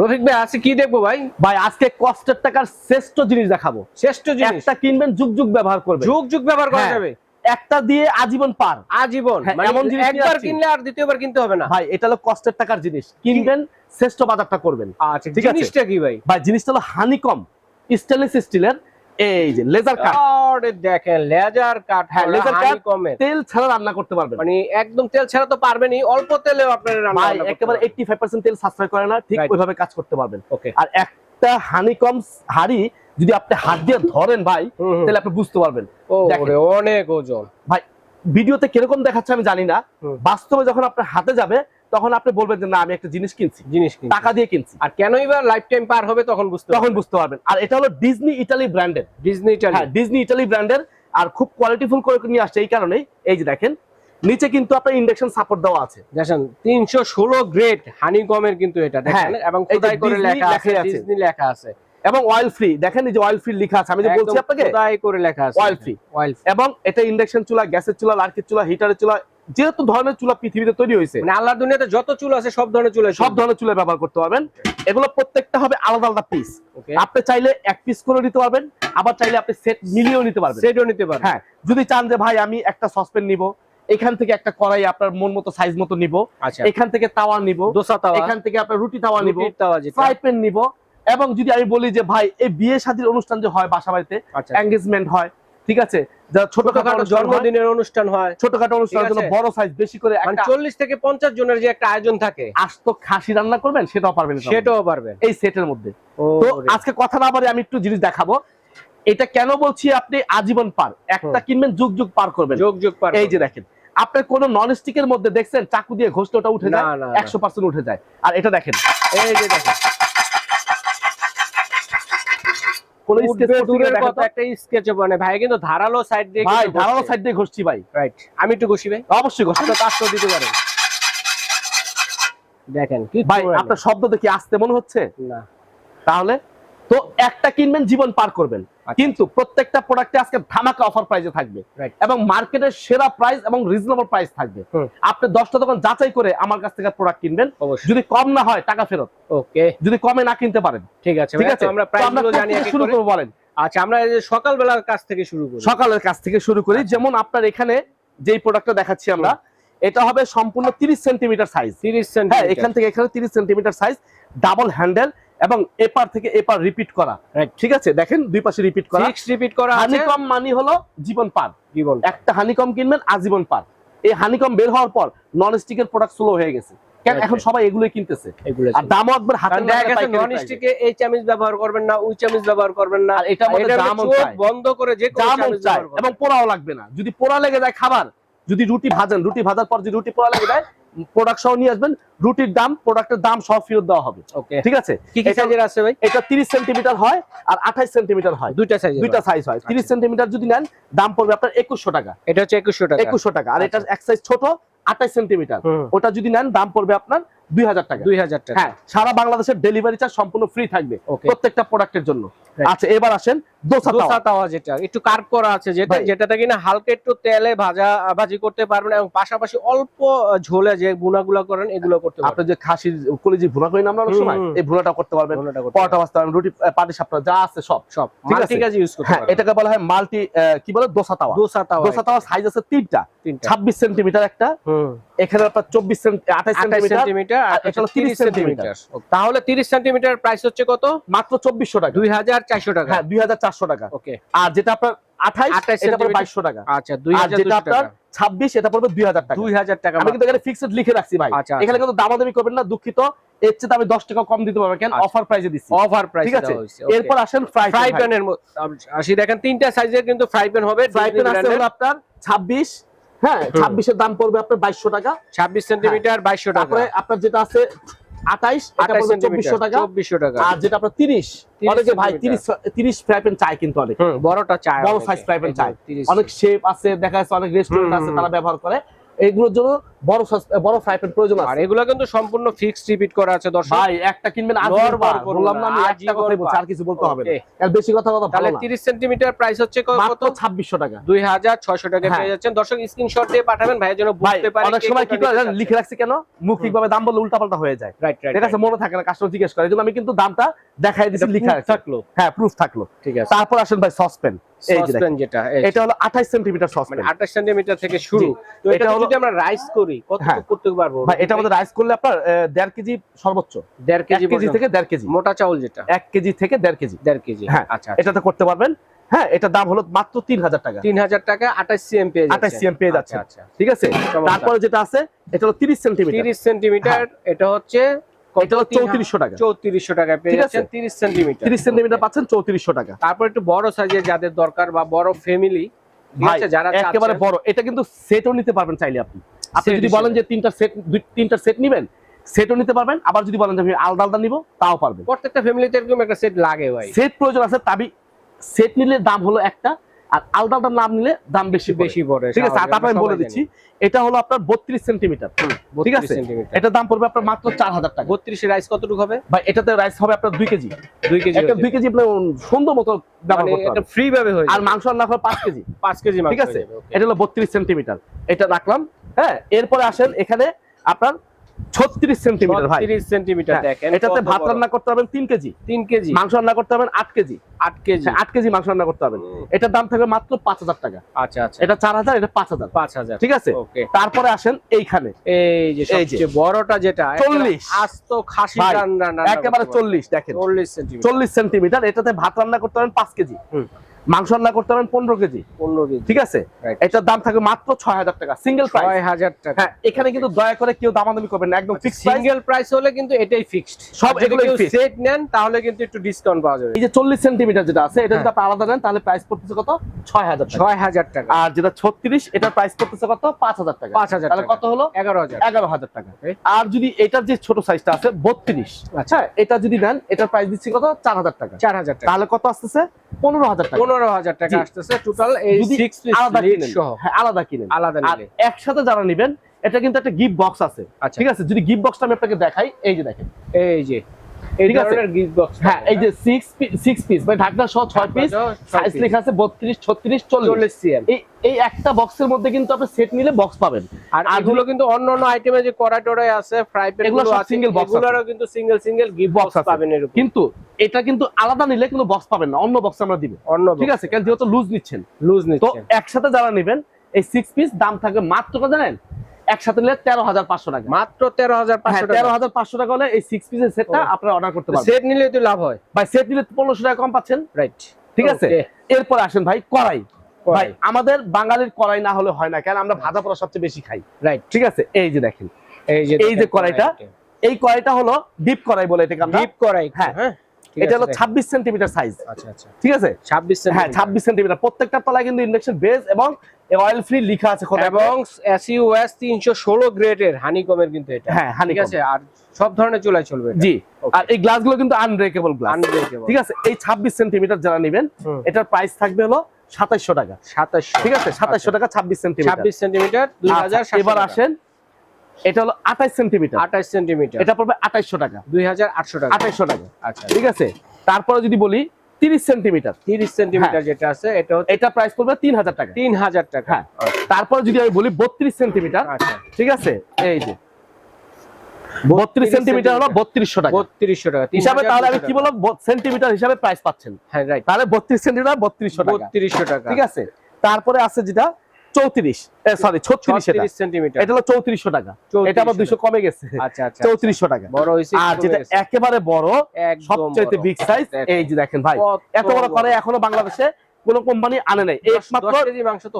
রফিক ভাই আজকে কি দেখব ভাই? ভাই আজকে কষ্টের টাকার শ্রেষ্ঠ জিনিস দেখাবো। শ্রেষ্ঠ জিনিস। একটা কিনবেন যুগ যুগ ব্যবহার করবেন। যুগ যুগ ব্যবহার করা হ্যাঁ। যাবে। একটা দিয়ে আজীবন পার। আজীবন। হ্যাঁ, মানে এমন জিনিস একবার কিনলে আর দ্বিতীয়বার কিনতে হবে না। ভাই এটা হলো কষ্টের টাকার জিনিস। কিনবেন শ্রেষ্ঠ বাজারটা করবেন। আচ্ছা ঠিক আছে। জিনিসটা কি ভাই? ভাই জিনিসটা হলো হানিকম স্টেনলেস স্টিলের এই যে লেজার কাট দেখেন লেজার কাট হ্যাঁ, লেজার cut। কমে তেল ছাড়া রান্না করতে পারবেন। মানে একদম তেল ছাড়া তো পারবেনই অল্প তেলেও আপনারা রান্না ভাই একেবারে পারবেন। এইটটি ফাইভ পার্সেন্ট তেল সাশ্রয় করে না ঠিক. ওইভাবে কাজ করতে পারবেন। ওকে আর একটা হানিকম হাড়ি যদি আপনি হাত দিয়ে ধরেন ভাই তাহলে আপনি বুঝতে পারবেন। ওরে, অনেক ওজন। ভাই ভিডিওতে কীরকম দেখাচ্ছে আমি জানি না। বাস্তবে যখন আপনার হাতে যাবে তখন আপনি বলবেন যে না আমি একটা জিনিস কিনছি। জিনিস টাকা দিয়ে কিনছি। আর কেনই বা লাইফ টাইম পার হবে তখন বুঝতে তখন বুঝতে পারবেন। আর এটা হলো ডিজনি ইটালি ব্র্যান্ডের ডিজনি ইটালি হ্যাঁ ডিজনি ইটালি ব্র্যান্ডের আর খুব কোয়ালিটিফুল করে নিয়ে আসছে এই কারণেই। এই যে দেখেন নিচে কিন্তু আপনার ইন্ডাকশন সাপোর্ট দেওয়া আছে। দেখেন তিনশো ষোলো গ্রেড হানি কমের কিন্তু এটা দেখেন? হ্যাঁ, এবং এই খোদাই করে লেখা আছে ডিজনি লেখা আছে। এবং অয়েল ফ্রি দেখেন এই যে অয়েল ফ্রি লেখা আছে। আমি যে বলছি আপনাকে খোদাই করে লেখা আছে। অয়েল ফ্রি অয়েল এবং এটা ইন্ডাকশন চুলা গ্যাসের চুলা লার্কির চুলা হিটারের চুলা যেহেতু ধরনের চুলা পৃথিবীতে তৈরি হয়েছে মানে আল্লাহ দুনিয়াতে যত চুল আছে সব ধরনের চুল সব ধরনের চুলা ব্যবহার করতে পারবেন। এগুলো প্রত্যেকটা হবে আলাদা আলাদা পিস আপনি চাইলে এক পিস করে নিতে পারবেন আবার চাইলে আপনি সেট মিলিয়েও নিতে পারবেন। সেটাও নিতে পারবেন। হ্যাঁ যদি চান যে ভাই আমি একটা সসপেন নিব এখান থেকে একটা কড়াই আপনার মন মতো সাইজ মতো নিব আচ্ছা। এখান থেকে তাওয়া নিব দোসা তাওয়া। এখান থেকে আপনার রুটি তাওয়া নিব ফ্রাই প্যান নিব এবং যদি আমি বলি যে ভাই এই বিয়ে শাদীর অনুষ্ঠান যে হয় বাসা বাড়িতে আচ্ছা। এঙ্গেজমেন্ট হয় ঠিক আছে? ছোটখাটো জন্মদিনের অনুষ্ঠান হয়। ছোটখাটো অনুষ্ঠানের জন্য বড় সাইজ বেশি করে মানে চল্লিশ থেকে পঞ্চাশ জনের যে একটা আয়োজন থাকে। আস্ত খাসি রান্না করবেন সেটাও পারবেন সেটাও পারবেন। এই সেটের মধ্যে। তো আজকে কথা না বারে আমি একটু জিনিস দেখাবো। এটা কেন বলছি আপনি? আজীবন পার। একটা কিনবেন যুগ যুগ পার করবেন। যোগ যুগ পার এই যে দেখেন আপনার কোন নন স্টিকের মধ্যে দেখছেন চাকু দিয়ে ঘষলে ওটা উঠে যায়। একশো পার্সেন্ট উঠে যায়। আর এটা দেখেন। এই যে দেখেন। কোন স্কেচ দূরের কথা। একটা স্কেচ মানে ভাই কিন্তু ধারালো সাইড দিয়ে ভাই ধারালো সাইড দিয়ে ঘষছি ভাই। রাইট আমি একটু ঘষি ভাই। অবশ্যই ঘষি আপনার পাঁচশো দিতে পারেন। দেখেন কি ভাই আপনার শব্দ দেখি আসতে মনে হচ্ছে? না। তাহলে? তো একটা কিনবেন জীবন পার করবেন। আচ্ছা। কিন্তু প্রত্যেকটা প্রোডাক্টে আজকে ধামাকা অফার প্রাইসে থাকবে। এবং মার্কেটের সেরা প্রাইস এবং রিজনেবল প্রাইস থাকবে। আপনি দশটা দোকান যাচাই করে আমার কাছ থেকে প্রোডাক্ট কিনবেন। যদি কম না হয় টাকা ফেরত। ওকে। যদি কমে না কিনতে পারেন। ঠিক আছে ঠিক আছে? আমরা প্রাইস আমরা জানি শুরু করে। করব বলেন? আচ্ছা আমরা এই যে সকালবেলার কাছ থেকে শুরু করি। সকালের কাছ থেকে শুরু করি। যেমন আপনার এখানে যেই প্রোডাক্টটা দেখাচ্ছি আমরা এটা হবে সম্পূর্ণ 30 সেন্টিমিটার সাইজ 30 হ্যাঁ এখান থেকে এখানে 30 সেন্টিমিটার সাইজ ডাবল হ্যান্ডেল এবং এপার থেকে এপার রিপিট করা। ঠিক আছে? দেখেন দুই পাশে রিপিট করা। রিপিট করা আছে। হানিকম মানি হলো জীবন পার জীবন একটা হানিকম কিনবেন আজীবন পার এই হানিকম বের হওয়ার পর নন স্টিকের প্রোডাক্ট স্লো হয়ে গেছে। কেন? এখন সবাই এগুলোই কিনতেছে। আর দামও একবার হাতে গেছে নন স্টিকে এই চামিচ ব্যবহার করবেন না ওই চামিচ ব্যবহার করবেন না। এটা দামও চোখ বন্ধ করে যে। এবং পোড়াও লাগবে না। যদি পোড়া লেগে যায় খাবার যদি রুটি ভাজেন রুটি ভাজার পর যদি রুটি পোড়া লেগে যায় প্রোডাক্ট সহ নিয়ে আসবেন। রুটির দাম প্রোডাক্টের দাম সহ ফেরত দেওয়া হবে। ঠিক আছে? কি কি এটা- সাইজের আছে ভাই? এটা 30 সেন্টিমিটার হয় আর 28 সেন্টিমিটার হয়। দুইটা সাইজ দুইটা সাইজ হয়। 30 সেন্টিমিটার যদি নেন দাম পড়বে আপনার 2100 টাকা। এটা হচ্ছে 2100 টাকা। 2100 টাকা। আর এটা এক সাইজ ছোট 28 সেন্টিমিটার ওটা যদি নেন দাম পড়বে আপনার 2000 টাকা। 2000 টাকা। হ্যাঁ সারা বাংলাদেশের ডেলিভারি চার্জ সম্পূর্ণ ফ্রি থাকবে প্রত্যেকটা প্রোডাক্টের জন্য। আচ্ছা এবার আসেন দোসা দোসা তাওয়া তাওয়া যেটা একটু কার্ভ করা আছে যেটা যেটাতে কিনা হালকা একটু তেলে ভাজা ভাজি করতে পারবেন এবং পাশাপাশি অল্প ঝোলে যে করেন এগুলো করতে পারবেন। আপনি যে খাসির কলিজি ভুনা করি না আমরা অনেক সময় এই ভুনাটা করতে পারবেন। পরোটা রুটি পাটি সাপটা যা আছে সব। সব। ঠিক মাল্টি আছে। কাজ ইউজ করতে হ্যাঁ পারবেন। এটাকে বলা হয় মাল্টি কি বলে? দোসা তাওয়া। দোসা তাওয়া। দোসা তাওয়ার সাইজ আছে তিনটা। 26 সেন্টিমিটার একটা হুম। এখানে আপনার 24 সেন্টি 28 28 সেন্টিমিটার সেন্টিমিটার আর আর এটা এটা হলো 30 30 সেন্টিমিটার। সেন্টিমিটার তাহলে 30 সেন্টিমিটার প্রাইস হচ্ছে কত? মাত্র 2400 টাকা। 2400 টাকা। হ্যাঁ 2400 টাকা। ওকে। আর যেটা আপনার 28 28 এটা পড়বে সেন্টিমিটার। 2200 টাকা। আচ্ছা আর যেটা আপনার টাকা 26 এটা পড়বে 2000 টাকা। 2000 টাকা আমি কিন্তু এখানে ফিক্সড লিখে রাখছি ভাই। আচ্ছা, এখানে কিন্তু দামাদামি করবেন না দুঃখিত। এর চেয়ে আমি 10 টাকা কম দিতে পারব কেন? আচ্ছা। অফার প্রাইসে দিচ্ছি। অফার প্রাইস ঠিক আছে? এরপর আসেন ফ্রাই ফ্রাই প্যান প্যানের আসি দেখেন তিনটা সাইজের কিন্তু ফ্রাই প্যান হবে। ফ্রাই প্যান আছে আপনার 26 হ্যাঁ হুম। 26 এর দাম পড়বে আপনার 2200 টাকা। 26 সেন্টিমিটার 2200 টাকা। আপনার যেটা আছে 28 এটা 28 পড়বে 2400 টাকা। 2400 টাকা। আর যেটা আপনার 30 30 অনেকে ভাই 30 তিরিশ 30 ফ্রাই প্যান চাই কিন্তু অনেক। বড়টা চাই বড় সাইজ pan চাই। অনেক শেপ আছে দেখা যাচ্ছে অনেক রেস্টুরেন্ট আছে তারা ব্যবহার করে। এগুলোর জন্য বড় বড় ফ্রাই প্যান প্রয়োজন আর এগুলো কিন্তু সম্পূর্ণ ফিক্সড রিপিট করা আছে দর্শক। ভাই একটা কিনবেন আর নর বর করব বললাম না আমি একটা কথাই বলছি আর কিছু বলতে হবে না। Okay. বেশি কথা কথা তাহলে 30 সেন্টিমিটার প্রাইস হচ্ছে কত? 2600 টাকা। দুই হাজার ছয়শো টাকা হ্যাঁ। পেয়ে যাচ্ছেন। দর্শক স্ক্রিনশট দিয়ে পাঠাবেন ভাইয়ের জন্য বুঝতে পারে অনেক সময় কি করে লিখে রাখছি কেন? দাম বললে উল্টাপাল্টা হয়ে যায়। রাইট রাইট ঠিক আছে মনে থাকে না কাস্টমার জিজ্ঞেস করে। আমি কিন্তু দামটা দেখাই লিখে থাকল। হ্যাঁ প্রুফ থাকল। ঠিক আছে। তারপর আসেন ভাই সসপেন সসপেন যেটা এটা হলো 28 সেন্টিমিটার মানে সসপেন 28 সেন্টিমিটার থেকে শুরু। তো এটা এটা যদি আমরা রাইস করি কত হ্যাঁ। করতে পারব? ভাই এটা আমাদের রাইস করলে আপনার আহ, দেড় কেজি সর্বোচ্চ। দেড় এক কেজি কেজি থেকে দেড় কেজি। মোটা চাউল যেটা। এক কেজি থেকে দেড় কেজি। দেড় কেজি। হ্যাঁ, আচ্ছা এটাতে করতে পারবেন। হ্যাঁ এটা দাম হলো মাত্র তিন হাজার টাকা। তিন হাজার টাকা আঠাশ সিএম পেয়ে যাচ্ছে। 28 cm পেয়ে যাচ্ছেন। আচ্ছা। ঠিক আছে? তারপরে যেটা আছে এটা হলো তিরিশ সেন্টিমিটার তিরিশ সেন্টিমিটার এটা হচ্ছে এটা হলো টাকা। টাকা পেয়ে। যাচ্ছেন পাচ্ছেন টাকা। তারপর একটু বড় সাইজের যাদের দরকার বা বড় ফ্যামিলি যারা একেবারে বড়। এটা কিন্তু সেটও নিতে পারবেন চাইলে আপনি। আপনি যদি বলেন যে তিনটা সেট তিনটা সেট নিবেন সেটও নিতে পারবেন আবার যদি বলেন যে আমি আলাদা আলাদা নিব তাও পারবেন। প্রত্যেকটা ফ্যামিলিতে এরকম একটা সেট লাগে ভাই। সেট প্রয়োজন আছে তাবি সেট নিলে দাম হলো একটা আর আলাদা আলাদা নাম নিলে দাম বেশি বেশি বড় ঠিক আছে তারপরে আমি বলে দিচ্ছি এটা হলো আপনার বত্রিশ সেন্টিমিটার ঠিক আছে? এটার দাম পড়বে আপনার মাত্র চার হাজার টাকা। বত্রিশের রাইস কতটুকু হবে? ভাই এটাতে রাইস হবে আপনার দুই কেজি। দুই কেজি একটা দুই কেজি আপনার সুন্দর মতো ব্যবহার মানে করতে এটা ফ্রি ভাবে হয়ে আর মাংস রান্না করে পাঁচ কেজি। পাঁচ কেজি মাংস ঠিক আছে? হয়ে। এটা হলো বত্রিশ সেন্টিমিটার এটা রাখলাম। হ্যাঁ এরপরে আসেন এখানে আপনার ছত্রিশ সেন্টিমিটার ভাই। সেন্টিমিটার হ্যাঁ, দেখেন এটাতে ভাত রান্না করতে পারবেন তিন কেজি। তিন কেজি। মাংস রান্না করতে পারবেন আট কেজি। আট কেজি। হ্যাঁ, আট কেজি মাংস রান্না করতে পারবেন। এটার দাম থাকবে মাত্র পাঁচ হাজার টাকা। আচ্ছা আচ্ছা। এটা চার হাজার এটা পাঁচ হাজার। পাঁচ হাজার। ঠিক আছে? তারপরে আসেন এইখানে। এই যে সবচেয়ে বড়টা যেটা 40 আস্ত খাসি রান্না রান্না একেবারে চল্লিশ দেখেন। 40 সেন্টিমিটার চল্লিশ সেন্টিমিটার এটাতে ভাত রান্না করতে পারবেন পাঁচ কেজি। হুম। মাংস রান্না করতে পারবেন পনেরো কেজি। 15 কেজি। ঠিক আছে? এটার দাম থাকবে মাত্র ছয় হাজার টাকা সিঙ্গেল প্রাইস ছয় হাজার টাকা। হ্যাঁ এখানে কিন্তু দয়া করে কেউ দামাদামি করবেন না একদম ফিক্স সিঙ্গেল প্রাইস হলে কিন্তু এটাই ফিক্সড সব fixed। সেট নেন তাহলে কিন্তু একটু ডিসকাউন্ট পাওয়া যাবে। এই যে চল্লিশ সেন্টিমিটার যেটা আছে এটা যদি হ্যাঁ। আপনি আলাদা নেন তাহলে প্রাইস পড়তেছে কত? ছয় হাজার ছয় হাজার টাকা। আর যেটা ছত্রিশ এটার প্রাইস পড়তেছে কত? পাঁচ হাজার টাকা। পাঁচ হাজার তাহলে কত হলো? এগারো হাজার। এগারো হাজার টাকা। আর যদি এটার যে ছোট সাইজটা আছে বত্রিশ। আচ্ছা। হ্যাঁ এটা যদি নেন এটার প্রাইস দিচ্ছে কত? চার হাজার টাকা। চার হাজার টাকা। তাহলে কত আসতেছে? পনেরো হাজার টাকা। পনেরো হাজার টাকা আসতেছে। টোটাল এই পিস আলাদা কিনেন। হ্যাঁ আলাদা নিলে একসাথে যারা নেবেন এটা কিন্তু একটা গিফট বক্স আছে। আচ্ছা। ঠিক আছে? যদি গিফট বক্সটা আমি আপনাকে দেখাই এই যে দেখেন। এই যে এই ধরনের গিফট বক্স হ্যাঁ এই যে সিক্স সিক্স পিস মানে ঢাকনা সহ ছয় পিস সাইজ লেখা আছে বত্রিশ ছত্রিশ চল্লিশ। চল্লিশ সিএম এই এই একটা বক্সের মধ্যে কিন্তু আপনি সেট নিলে বক্স পাবেন। আর এগুলো কিন্তু অন্য অন্য আইটেমে যে টড়াই আছে ফ্রাই প্যান এগুলো গুলো সব আছে single box আছে। এগুলোরও কিন্তু সিঙ্গেল সিঙ্গেল গিফট বক্স আছে। পাবেন এরকম কিন্তু এটা কিন্তু আলাদা নিলে কিন্তু বক্স পাবেন না অন্য বক্স আমরা দিব। অন্য ঠিক আছে? কারণ যেহেতু লুজ নিচ্ছেন। লুজ নিচ্ছেন। তো একসাথে যারা নেবেন এই সিক্স পিস দাম থাকবে মাত্র কত জানেন? একসাথে নিলে তেরো হাজার পাঁচশো টাকা। মাত্র তেরো হাজার হ্যাঁ তেরো হাজার পাঁচশো টাকা হলে এই সিক্স পিসের সেটটা আপনারা অর্ডার করতে পারবেন। সেট নিলে তো লাভ হয়। ভাই সেট নিলে পনেরোশো টাকা কম পাচ্ছেন। রাইট ঠিক আছে? এরপর আসেন ভাই কড়াই। ভাই আমাদের বাঙালির কড়াই না হলে হয় না কারণ আমরা ভাজা পোড়া সবচেয়ে বেশি খাই। রাইট ঠিক আছে? এই যে দেখেন। এই যে এই যে কড়াইটা, এই কড়াইটা হলো ডিপ কড়াই বলে এটাকে আমরা ডিপ করাই হ্যাঁ। এটা হলো। ছাব্বিশ সেন্টিমিটার সাইজ আচ্ছা আচ্ছা। ঠিক আছে? 26 হ্যাঁ ছাব্বিশ সেন্টিমিটার। প্রত্যেকটা তলায় কিন্তু ইন্ডাকশন বেস এবং অয়েল ফ্রি লেখা আছে এবং এসইউএস 316 গ্রেডের হানিকমের কিন্তু এটা। হ্যাঁ ঠিক আছে? আর সব ধরনের চুলায় চলবে জি। আর এই গ্লাসগুলো কিন্তু আনব্রেকেবল গ্লাস আনব্রেকেবল ঠিক আছে? এই ছাব্বিশ সেন্টিমিটার যারা নেবেন এটার প্রাইস থাকবে হলো সাতাইশশো টাকা। 27 ঠিক আছে? সাতাইশশো টাকা ছাব্বিশ সেন্টিমিটার। 26 সেন্টিমিটার 2700 আচ্ছা, এবার আসেন এটা হলো আঠাইশ সেন্টিমিটার। 28 সেন্টিমিটার। এটা পড়বে আঠাইশশো টাকা। 2800 টাকা। আঠাইশশো টাকা। আচ্ছা। ঠিক আছে? তারপরে যদি বলি তিরিশ সেন্টিমিটার। 30 সেন্টিমিটার হ্যাঁ। যেটা আছে এটা এটা প্রাইস পড়বে তিন হাজার টাকা। 3000 টাকা। হ্যাঁ। তারপরে যদি আমি বলি বত্রিশ সেন্টিমিটার। আচ্ছা। ঠিক আছে? এই যে। বত্রিশ সেন্টিমিটার হলো বত্রিশশো টাকা। 3200 টাকা। হিসাবে তাহলে আমি কি বলব সেন্টিমিটার হিসাবে প্রাইস পাচ্ছেন। হ্যাঁ রাইট তাহলে বত্রিশ সেন্টিমিটার বত্রিশশো টাকা। 3200 টাকা। ঠিক আছে? তারপরে আছে যেটা চৌত্রিশ সরি ছত্রিশ সেন্টিমিটার। এটা হলো চৌত্রিশশো টাকা। এটা আবার দুইশো কমে গেছে। চৌত্রিশশো টাকা। বড় হইছে আর যেটা একেবারে বড় একদম বিগ সাইজ এই যে দেখেন ভাই এত বড় করে এখনও বাংলাদেশে কোনো কোম্পানি আনে নাই। কেজি মাংস তো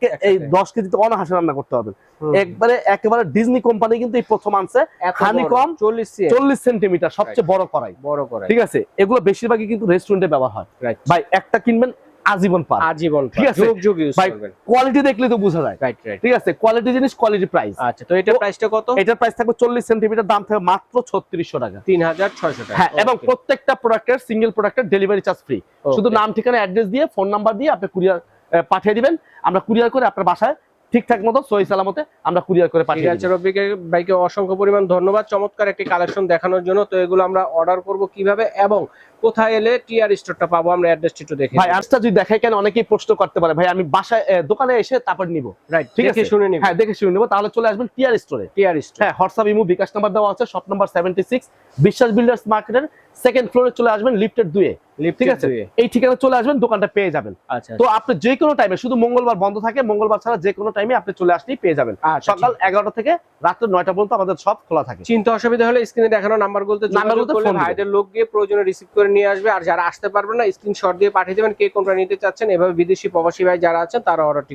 কে- এই দশ কেজি তো অনাহাসে রান্না করতে হবে। একবারে একেবারে ডিজনি কোম্পানি কিন্তু এই প্রথম আনছে। 40 সিএম চল্লিশ সেন্টিমিটার সবচেয়ে বড় করাই বড় করে ঠিক আছে? এগুলো বেশিরভাগই কিন্তু রেস্টুরেন্টে ব্যবহার হয়। ভাই একটা কিনবেন আজীবন পার। আজীবন ঠিক আছে। যুগ ইউজ করবেন। কোয়ালিটি দেখলে তো বোঝা যায়। রাইট রাইট ঠিক আছে? কোয়ালিটি জিনিস কোয়ালিটি প্রাইস আচ্ছা তো এটা প্রাইসটা কত? এটার প্রাইস থাকবে চল্লিশ সেন্টিমিটার দাম থাকবে মাত্র ছত্রিশশো টাকা। 3600 টাকা। হ্যাঁ এবং প্রত্যেকটা প্রোডাক্টের সিঙ্গেল প্রোডাক্টের ডেলিভারি চার্জ ফ্রি শুধু নাম ঠিকানা অ্যাড্রেস দিয়ে ফোন নাম্বার দিয়ে আপনি কুরিয়ার পাঠিয়ে দিবেন। আমরা কুরিয়ার করে আপনার বাসায় ঠিকঠাক মতো সহি সালামতে আমরা কুরিয়ার করে পাঠিয়ে দিই রফিক ভাইকে অসংখ্য পরিমাণ ধন্যবাদ। চমৎকার একটি কালেকশন দেখানোর জন্য। তো এগুলো আমরা অর্ডার করব কীভাবে এবং কোথায় এলে টিআর স্টোরটা পাবো? আমরা অ্যাড্রেসটি একটু দেখে ভাই আজটা যদি দেখে কেন অনেকেই প্রশ্ন করতে পারে ভাই আমি বাসায় দোকানে এসে তারপর নিব? রাইট ঠিক আছে। শুনে নিব। হ্যাঁ দেখে শুনে নেব। তাহলে চলে আসবেন টিআর স্টোরে টিআর স্টোর হ্যাঁ হোয়াটসঅ্যাপ ইমো বিকাশ নাম্বার দেওয়া আছে shop number seventy six Biswas builders মার্কেটের সেকেন্ড ফ্লোরে চলে আসবেন লিফটের দুয়ে। ঠিক আছে? এই ঠিকানা চলে আসবেন দোকানটা পেয়ে যাবেন। আচ্ছা তো আপনি যে কোনো টাইমে শুধু মঙ্গলবার বন্ধ থাকে মঙ্গলবার ছাড়া যে কোনো টাইমে আপনি চলে আসলেই পেয়ে যাবেন। আচ্ছা, সকাল এগারোটা থেকে রাত্র নয়টা পর্যন্ত আমাদের সব খোলা থাকে। চিন্তা অসুবিধা হলে স্ক্রিনে দেখানো করলে ফোন দিবেন। ভাইদের লোক গিয়ে প্রয়োজনে রিসিভ করে নিয়ে আসবে, আর যারা আসতে পারবে না স্ক্রিনশট দিয়ে পাঠিয়ে দেবেন কে কোনটা নিতে চাচ্ছেন, এভাবে বিদেশি প্রবাসী ভাই যারা আছেন তারা অর্ডারটি